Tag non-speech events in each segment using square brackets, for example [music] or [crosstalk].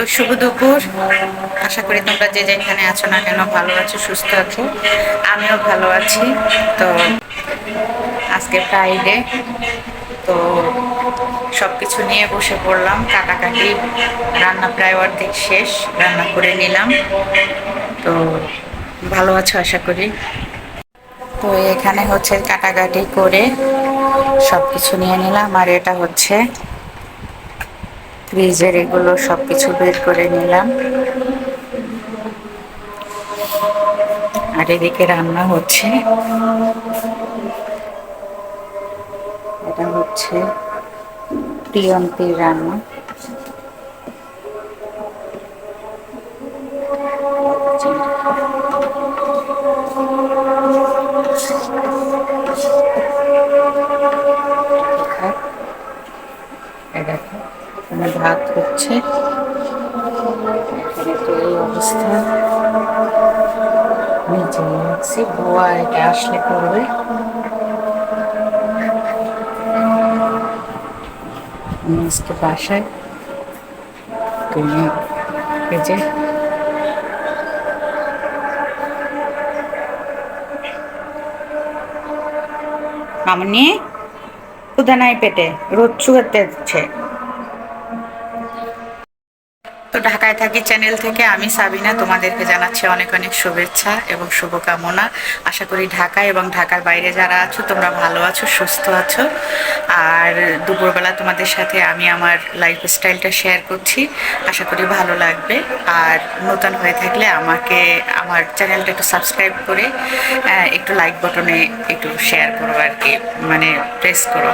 তো শুভ দুপুর। আশা করি তোমরা যে যেখানে আছো না কেন ভালো আছো, সুস্থ আছো। আমিও ভালো আছি। তো আজকে ফ্রাইডে তো সব কিছু নিয়ে বসে পড়লাম। কাটাকাটি রান্না প্রায় অর্ধেক শেষ, রান্না করে নিলাম। তো ভালো আছো আশা করি। তো এখানে হচ্ছে কাটাকাটি করে সব কিছু নিয়ে নিলাম। আর এটা হচ্ছে ফ্রিজের এগুলো সব কিছু বের করে নিলাম। আর এদিকে রান্না হচ্ছে। এটা হচ্ছে প্রিয়ন্তীর রান্না। এই ভাত হচ্ছে অবস্থা। বুয়া আসলে করবে। আজকে বাসায় তুমি যে মামনি নাই পেটে, রোদ চুয়াতে তো ঢাকায় থাকি চ্যানেল থেকে আমি সাবিনা, তোমাদেরকে জানাচ্ছি অনেক অনেক শুভেচ্ছা এবং শুভকামনা। আশা করি ঢাকা এবং ঢাকার বাইরে যারা আছো, তোমরা ভালো আছো, সুস্থ আছো। আর দুপুরবেলা তোমাদের সাথে আমি আমার লাইফ স্টাইলটা শেয়ার করছি। আশা করি ভালো লাগবে। আর নতুন হয়ে থাকলে আমাকে, আমার চ্যানেলটা একটু সাবস্ক্রাইব করে একটু লাইক বটনে একটু শেয়ার করো আর কি। মানে প্রেস করো।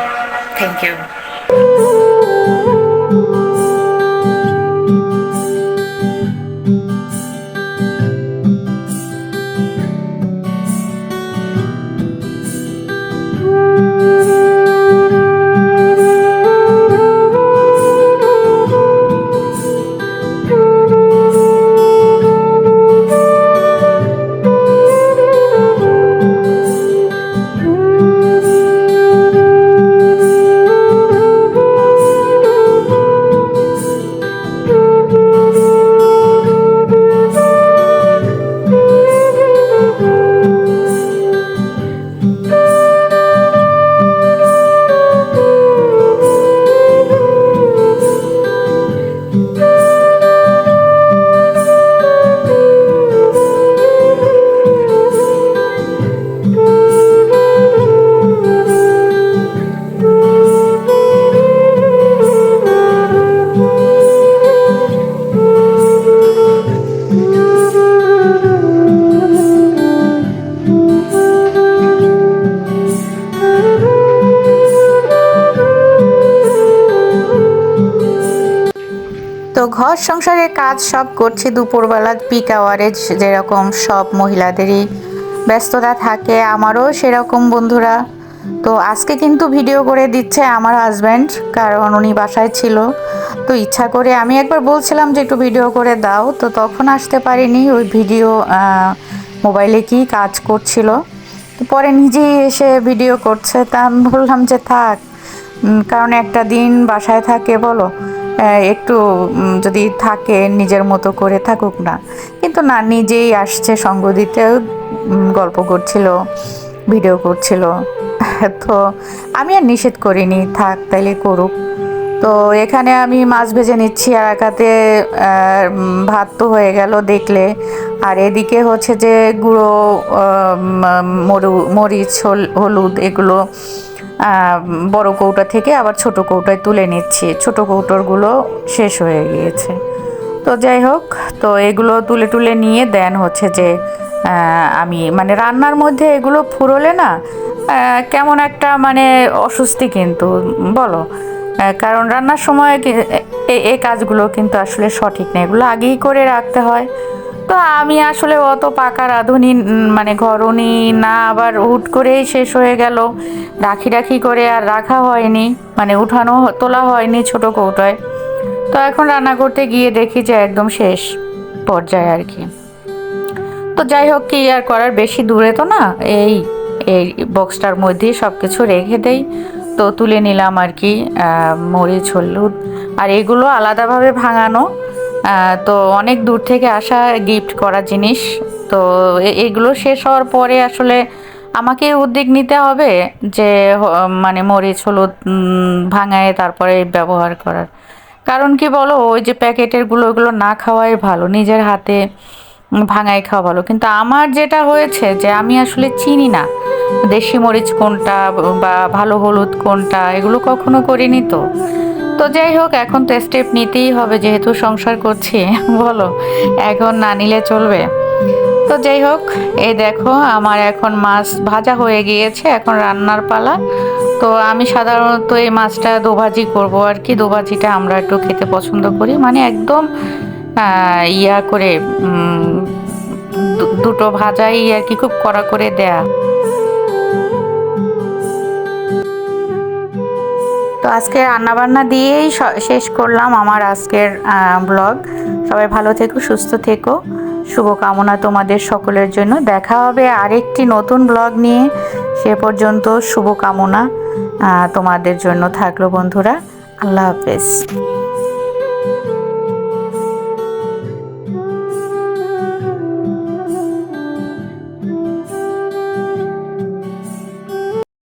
থ্যাংক ইউ তো ঘর সংসারের কাজ সব করছি, দুপুরবেলা পিক আওয়ারে যেরকম সব মহিলাদেরই ব্যস্ততা থাকে, আমারও সেরকম বন্ধুরা। তো আজকে কিন্তু ভিডিও করে দিচ্ছে আমার হাজব্যান্ড কারণ উনি বাসায় ছিল। তো ইচ্ছা করে আমি একবার বলছিলাম যে একটু ভিডিও করে দাও, তো তখন আসতে পারিনি, ওই ভিডিও মোবাইলে কি কাজ করছিল। তো পরে নিজেই এসে ভিডিও করছে, তা আমি বললাম যে থাক কারণ একটা দিন বাসায় থাকে বলো। একটু যদি থাকে, নিজের মতো করে থাকুক না। কিন্তু না নিজেই আসছে সঙ্গ দিতে গল্প করছিল, ভিডিও করছিল। [laughs] তো আমি আর নিষেধ করিনি, থাক, তাইলে করুক। তো এখানে আমি মাছ ভেজে নিচ্ছি, আর একাতে ভাত তো হয়ে গেল দেখলে। আর এদিকে হচ্ছে যে গুঁড়ো মরু, মরিচ, হল- হলুদ, এগুলো বড় কৌটা থেকে আবার ছোট কৌটায় তুলে নিচ্ছি। ছোট কৌটোরগুলো শেষ হয়ে গিয়েছে। তো যাই হোক, তো এগুলো তুলে তুলে নিয়ে দেন হচ্ছে যে আমি মানে রান্নার মধ্যে এগুলো ফুরোলে না কেমন একটা মানে অস্বস্তি কিন্তু, বলো। কারণ রান্নার সময় এই কাজগুলো কিন্তু আসলে সঠিক নেই এগুলো আগেই করে রাখতে হয়। তো আমি আসলে অত পাকা রাঁধুনি মানে ঘরনি না, আবার হুট করেই শেষ হয়ে গেল। রাখি রাখি করে আর রাখা হয়নি মানে উঠানো, তোলা হয়নি ছোট কৌটায়। তো এখন রান্না করতে গিয়ে দেখি যে একদম শেষ পর্যায়ে আর কি। তো যাই হোক, কি আর করার, বেশি দূরে তো না, এই এই বক্সটার মধ্যেই সব কিছু রেখে দেই। তো তুলে নিলাম আর কি মরিচ, হলুদ, আর এগুলো আলাদাভাবে ভাঙানো। তো অনেক দূর থেকে আসা গিফট করা জিনিস। তো এগুলো শেষ হওয়ার পরে আসলে আমাকে উদ্যোগ নিতে হবে যে মানে মরিচ, হলুদ ভাঙায় তারপরে ব্যবহার করার। কারণ কি বলো, ওই যে প্যাকেটেরগুলো ওগুলো না খাওয়াই ভালো, নিজের হাতে ভাঙাই খাওয়া ভালো। কিন্তু আমার যেটা হয়েছে যে, আমি আসলে চিনি না, দেশি মরিচ কোনটা বা ভালো হলুদ কোনটা, এগুলো কখনো করিনি তো। তো যাই হোক, এখন তো স্টেপ নিতেই হবে যেহেতু সংসার করছি। বলো, এখন না নিলে চলবে? তো যাই হোক, এই দেখো আমার এখন মাছ ভাজা হয়ে গিয়েছে, এখন রান্নার পালা। তো আমি সাধারণত এই মাছটা দোভাজি করব আর কি, দোভাজিটা আমরা একটু খেতে পছন্দ করি। মানে একদম ইয়া করে দুটো ভাজাই আর কি খুব কড়া করে দেয়া। তো আজকে রান্নাবান্না দিয়েই শেষ করলাম আমার আজকের ব্লগ সবাই ভালো থেকো, সুস্থ থেকো। শুভকামনা তোমাদের সকলের জন্য। দেখা হবে আরেকটি নতুন ব্লগ নিয়ে। সে পর্যন্ত শুভকামনা তোমাদের জন্য থাকল বন্ধুরা। আল্লাহ হাফেজ।